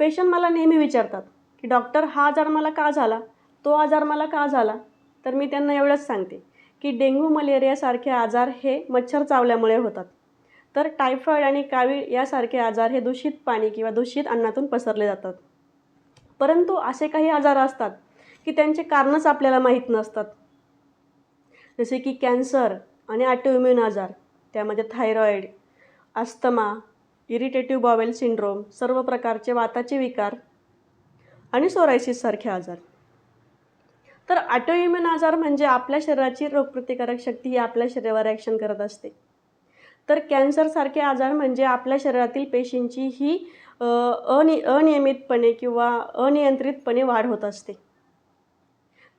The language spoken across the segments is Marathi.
पेशंट मला नेहमी विचारतात की डॉक्टर हा आजार मला का झाला? तो आजार मला का झाला? तर मी त्यांना एवढंच सांगते की डेंग्यू मलेरियासारखे आजार हे मच्छर चावल्यामुळे होतात. तर टायफॉईड आणि कावीळ यासारखे आजार हे दूषित पाणी किंवा दूषित अन्नातून पसरले जातात. परंतु असे काही आजार असतात की त्यांचे कारणच आपल्याला माहीत नसतात. जसे की कॅन्सर आणि ॲटोइम्युन आजार त्यामध्ये thyroid asthma irritative bowel syndrome सर्व प्रकारचे वाताचे विकार आणि सोरायसिससारखे आजार. तर ॲटोइम्युन आजार म्हणजे आपल्या शरीराची रोगप्रतिकारक शक्ती ही आपल्या शरीरावर ॲक्शन करत असते. तर कॅन्सरसारखे आजार म्हणजे आपल्या शरीरातील पेशींची ही अनि अनियमितपणे किंवा अनियंत्रितपणे वाढ होत असते.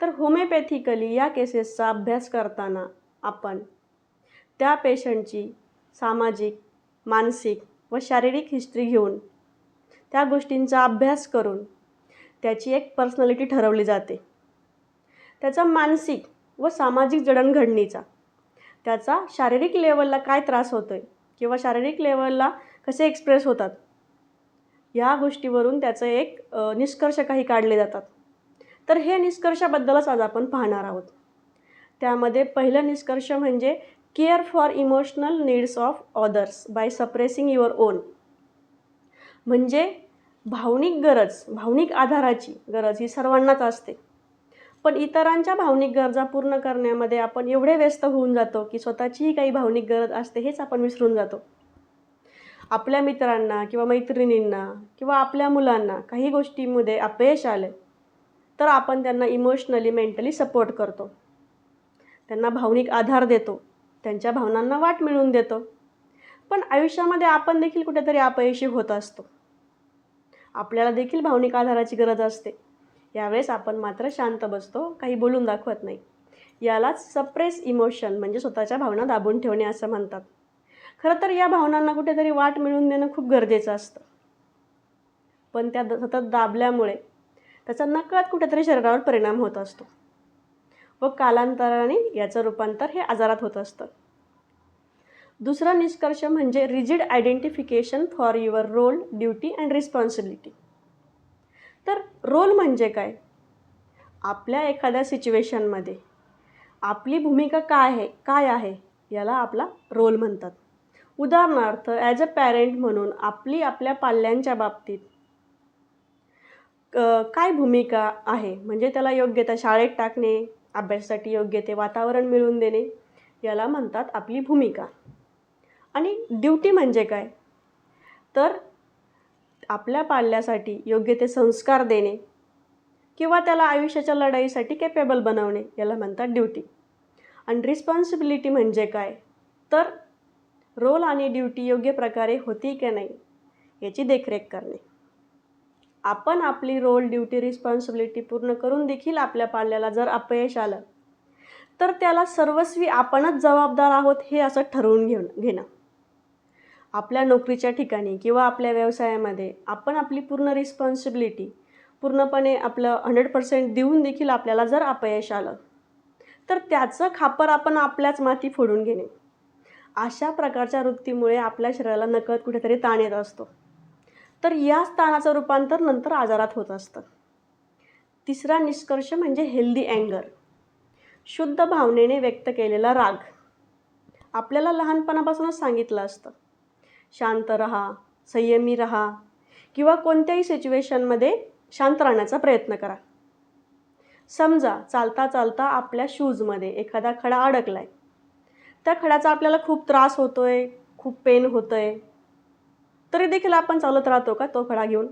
तर होमिओपॅथिकली या केसेसचा अभ्यास करताना आपण त्या पेशंटची सामाजिक मानसिक व शारीरिक हिस्ट्री घेऊन त्या गोष्टींचा अभ्यास करून त्याची एक पर्सनॅलिटी ठरवली जाते. त्याचा मानसिक व सामाजिक जडणघडणीचा त्याचा शारीरिक लेवलला काय त्रास होतो आहे किंवा शारीरिक लेवलला कसे एक्सप्रेस होतात या गोष्टीवरून त्याचं एक निष्कर्ष काही काढले जातात. तर हे निष्कर्षाबद्दलच आज आपण पाहणार आहोत. त्यामध्ये पहिलं निष्कर्ष म्हणजे care for emotional needs of others by suppressing your own म्हणजे भावनिक गरज भावनिक आधाराची गरज ही सर्वांनाच असते. पण इतरांच्या भावनिक गरजा पूर्ण करण्यामध्ये आपण एवढे व्यस्त होऊन जातो की स्वतःचीही काही भावनिक गरज असते हेच आपण विसरून जातो. आपल्या मित्रांना किंवा मैत्रिणींना किंवा आपल्या मुलांना काही गोष्टीमध्ये अपयश आले तर आपण त्यांना इमोशनली मेंटली सपोर्ट करतो. त्यांना भावनिक आधार देतो. त्यांच्या भावनांना वाट मिळवून देतो. पण आयुष्यामध्ये आपण देखील कुठेतरी अपयशी होत असतो. आपल्याला देखील भावनिक आधाराची गरज असते. यावेळेस आपण मात्र शांत बसतो काही बोलून दाखवत नाही. यालाच सप्रेस इमोशन म्हणजे स्वतःच्या भावना दाबून ठेवणे असं म्हणतात. खरं तर या भावनांना कुठेतरी वाट मिळवून देणं खूप गरजेचं असतं. पण त्या सतत दाबल्यामुळे त्याचा नकळत कुठेतरी शरीरावर परिणाम होत असतो. व कालांतराने याचं रूपांतर हे आजारात होत असतं. दुसरा निष्कर्ष म्हणजे rigid identification for your role duty and responsibility तर रोल म्हणजे काय? आपल्या एखाद्या सिच्युएशनमध्ये आपली भूमिका काय आहे काय आहे याला आपला रोल म्हणतात. उदाहरणार्थ ॲज अ पॅरेंट म्हणून आपली आपल्या पाल्यांच्या बाबतीत काय भूमिका आहे? म्हणजे त्याला योग्य त्या शाळेत टाकणे अभ्यासासाठी योग्य ते वातावरण मिळवून देणे याला म्हणतात आपली भूमिका. आणि ड्युटी म्हणजे काय? तर आपल्या पाल्यासाठी योग्य ते संस्कार देणे किंवा त्याला आयुष्याच्या लढाईसाठी कॅपेबल बनवणे याला म्हणतात ड्युटी आणि रिस्पॉन्सिबिलिटी म्हणजे काय? तर रोल आणि ड्युटी योग्य प्रकारे होती की नाही याची देखरेख करणे. आपण आपली रोल ड्युटी रिस्पॉन्सिबिलिटी पूर्ण करून देखील आपल्या पाल्याला जर अपयश आलं तर त्याला सर्वस्वी आपणच जबाबदार आहोत हे असं ठरवून घेऊन घेणं. आपल्या नोकरीच्या ठिकाणी किंवा आपल्या व्यवसायामध्ये आपण आपली पूर्ण रिस्पॉन्सिबिलिटी पूर्णपणे आपलं हंड्रेड पर्सेंट देऊन देखील आपल्याला जर अपयश आलं तर त्याचं खापर आपण आपल्याच माती फोडून घेणे. अशा प्रकारच्या वृत्तीमुळे आपल्या शरीराला नकळत कुठेतरी ताण येत असतो. तर या स्थानाचं रूपांतर नंतर आजारात होत असतं. तिसरा निष्कर्ष म्हणजे हेल्दी अँगर शुद्ध भावनेने व्यक्त केलेला राग. आपल्याला लहानपणापासूनच सांगितलं असतं. शांत रहा संयमी रहा किंवा कोणत्याही सिच्युएशनमध्ये शांत राहण्याचा प्रयत्न करा. समजा चालता चालता आपल्या शूजमध्ये एखादा खडा अडकला आहे त्या खड्याचा आपल्याला खूप त्रास होतो आहे खूप पेन होतं आहे तरी देखील आपण चालत राहतो का तो खडा घेऊन?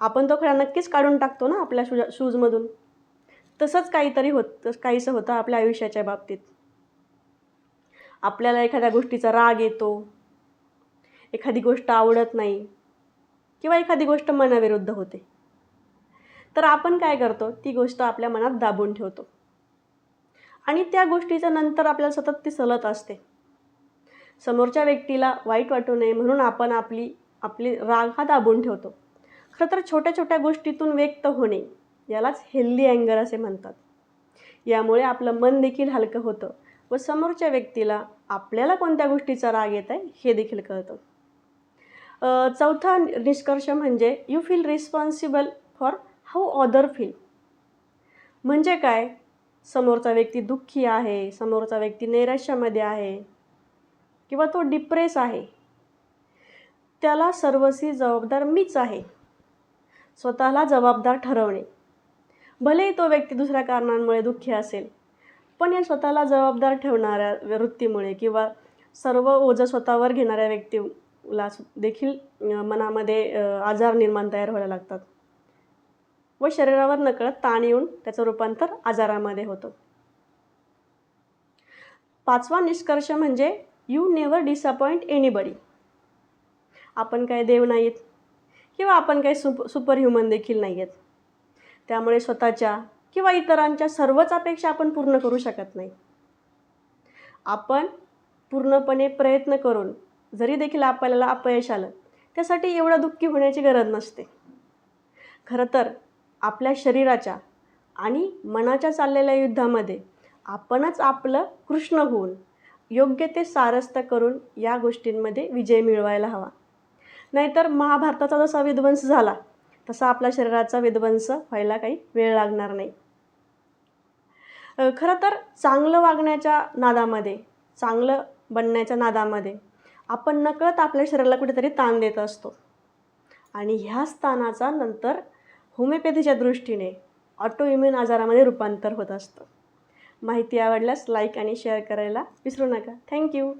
आपण तो खडा नक्कीच काढून टाकतो ना आपल्या शूज शूजमधून. तसंच काहीतरी होत काहीसं होतं आपल्या आयुष्याच्या बाबतीत. आपल्याला एखाद्या गोष्टीचा राग येतो. एखादी गोष्ट आवडत नाही. किंवा एखादी गोष्ट मनाविरुद्ध होते. तर आपण काय करतो? ती गोष्ट आपल्या मनात दाबून ठेवतो. आणि त्या गोष्टीचं नंतर आपल्याला सतत ती सलत असते. समोरच्या व्यक्तीला वाईट वाटू नये म्हणून आपण आपली आपली राग हा दाबून ठेवतो. खरं तर छोट्या छोट्या गोष्टीतून व्यक्त होणे यालाच हेल्दी अँगर असे म्हणतात. यामुळे आपलं मन देखील हलकं होतं व समोरच्या व्यक्तीला आपल्याला कोणत्या गोष्टीचा राग येत आहे हे देखील कळतं. चौथा निष्कर्ष म्हणजे you feel responsible for how other feel म्हणजे काय? समोरचा व्यक्ती दुःखी आहे समोरचा व्यक्ती नैराश्यामध्ये आहे किंवा तो डिप्रेस आहे. त्याला सर्वस्वी जबाबदार मीच आहे. स्वतःला जबाबदार ठरवणे. भलेही तो व्यक्ती दुसऱ्या कारणांमुळे दुःखी असेल पण या स्वतःला जबाबदार ठेवणाऱ्या वृत्तीमुळे किंवा सर्व ओझं स्वतःवर घेणाऱ्या व्यक्तीला देखील मनामध्ये आजार निर्माण तयार व्हायला लागतात. व शरीरावर नकळत ताण येऊन त्याचं रूपांतर आजारामध्ये होतं. पाचवा निष्कर्ष म्हणजे यू नेवर डिसअपॉइंट एनीबडी आपण काय देव नाही आहेत किंवा आपण काही सुप सुपर ह्युमन देखील नाही आहेत त्यामुळे स्वतःच्या किंवा इतरांच्या सर्वच अपेक्षा आपण पूर्ण करू शकत नाही. आपण पूर्णपणे प्रयत्न करून जरी देखील आपल्याला अपयश आलं त्यासाठी एवढं दुःखी होण्याची गरज नसते. खरं तर आपल्या शरीराच्या आणि मनाच्या चाललेल्या युद्धामध्ये आपणच आपलं कृष्ण होऊन योग्य ते सारस्थ करून या गोष्टींमध्ये विजय मिळवायला हवा. नाहीतर महाभारताचा जसा विध्वंस झाला तसा आपल्या शरीराचा विध्वंस व्हायला काही वेळ लागणार नाही. खरं तर चांगलं वागण्याच्या नादामध्ये चांगलं बनण्याच्या नादामध्ये आपण नकळत आपल्या शरीराला कुठेतरी ताण देत असतो. आणि ह्याच ताणाचा नंतर होमिओपॅथीच्या दृष्टीने ऑटोइम्युन आजारामध्ये रूपांतर होत असतं. माहिती आवडल्यास लाईक आणि शेअर करायला विसरू नका. थँक्यू